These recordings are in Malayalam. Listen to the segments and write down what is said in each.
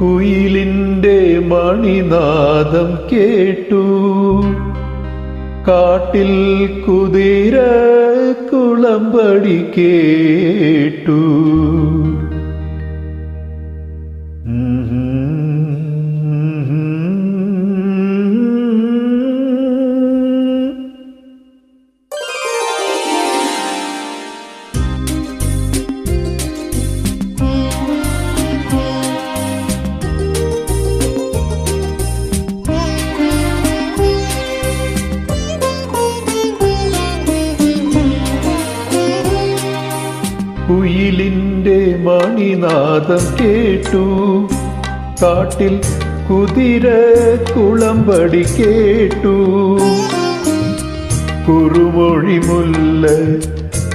കുയിലിന്റെ മണിനാദം കേട്ടു. കാട്ടിൽ കുതിര കുളമ്പടി കേട്ടു. കുയിലിന്റെ മണിനാദം കേട്ടു. കാട്ടിൽ കുതിര കുളമ്പടി കേട്ടു. കുറുമൊഴി മുല്ല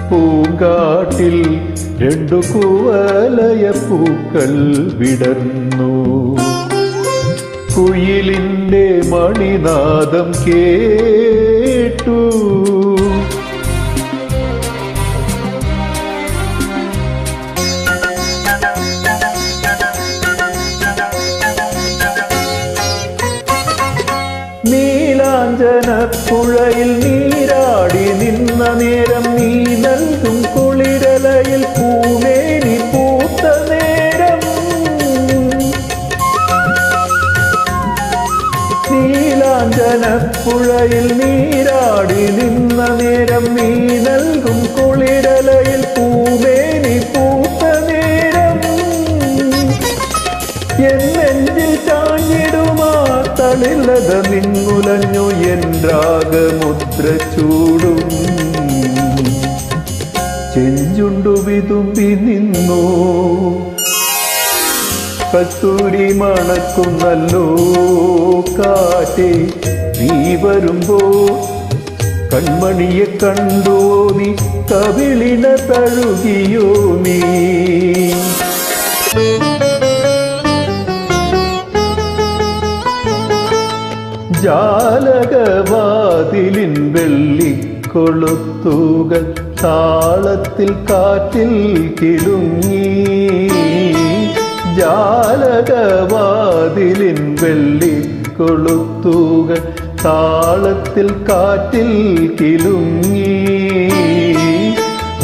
പൂങ്കാട്ടിൽ രണ്ടു കുവലയ പൂക്കൾ വിടർന്നു. കുയിലിന്റെ മണിനാദം കേട്ടു. നീലാഞ്ചന പുഴയിൽ നീരാടി നിന്ന നേരം നീ നൽകും കുളിരലയിൽ പൂമേനി പൂത്ത നേരം. നീലാഞ്ചന പുഴയിൽ നീരാടി നിന്ന നേരം നീ നൽകും കുളിരലയിൽ തളിലത നിന്നുലഞ്ഞു ചൂടും ചെഞ്ചുണ്ടു വിതുമ്പി നിന്നു. കസ്തൂരി മണക്കുന്നല്ലോ കാറ്റേ നീ വരുമ്പോ കൺമണിയെ കണ്ടോ നീ കവിളിന തഴുകിയോ നീ? ജാലകവാതിലിൻ വെള്ളിക്കൊളുത്തുകൾ താളത്തിൽ കാറ്റിൽ കിലുങ്ങി. ജാലകവാതിലിൻ വെള്ളിക്കൊളുത്തുകൾ താളത്തിൽ കാറ്റിൽ കിലുങ്ങി.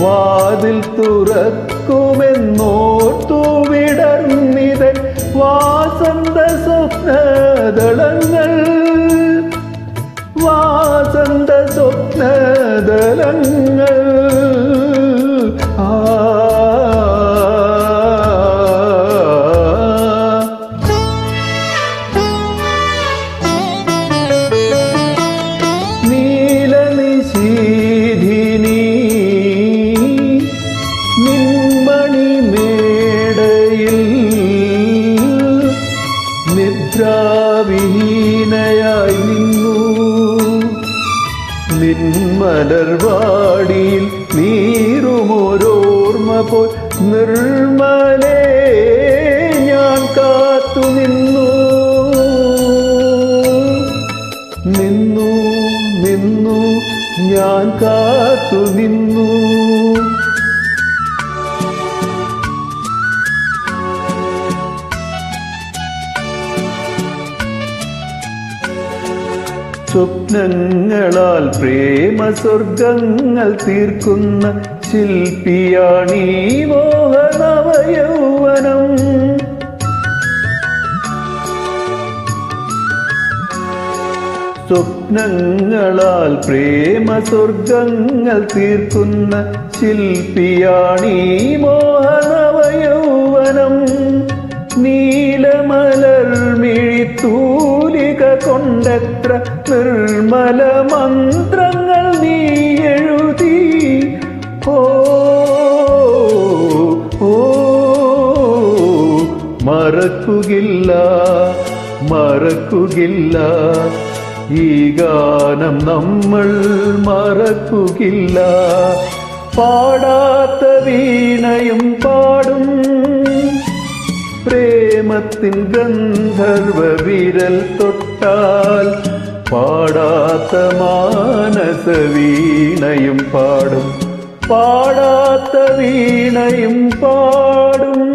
വാതിൽ തുറക്കുമെന്നോർത്തു വിടർന്നിതൻ വാസന്ത സ്വപ്നദളങ്ങൾ വാസന്ത സ്വപ്നദളങ്ങൾ നിന്മലർവാടിയിൽ നീറുമൊരോർമ്മ പോൽ നിർമ്മലേ ഞാൻ കാത്തു നിന്നു. നിന്നു നിന്നു ഞാൻ കാത്തു നിന്നു. സ്വപ്നങ്ങളാൽ പ്രേമ സ്വർഗങ്ങൾ തീർക്കുന്ന ശില്പിയാണീ മോഹനവയൗവനം. സ്വപ്നങ്ങളാൽ പ്രേമ സ്വർഗങ്ങൾ തീർക്കുന്ന ശില്പിയാണീ മോഹനവയൗവനം. നീലമലർമിഴിത്തൂലിക കൊണ്ടത്ര നിർമ്മല മന്ത്രങ്ങൾ നീ എഴുതി. ഓ മറക്കുകില്ല മറക്കുകില്ല. ഈ ഗാനം നമ്മൾ മറക്കുകില്ല. പാടാത്ത വീണയും പാടും. പ്രേമത്തിൻ ഗന്ധർവ വിരൽ തൊട്ടാൽ பாடாத்த மானச வீணையும் பாடும். பாடாத்த வீணையும் பாடும்.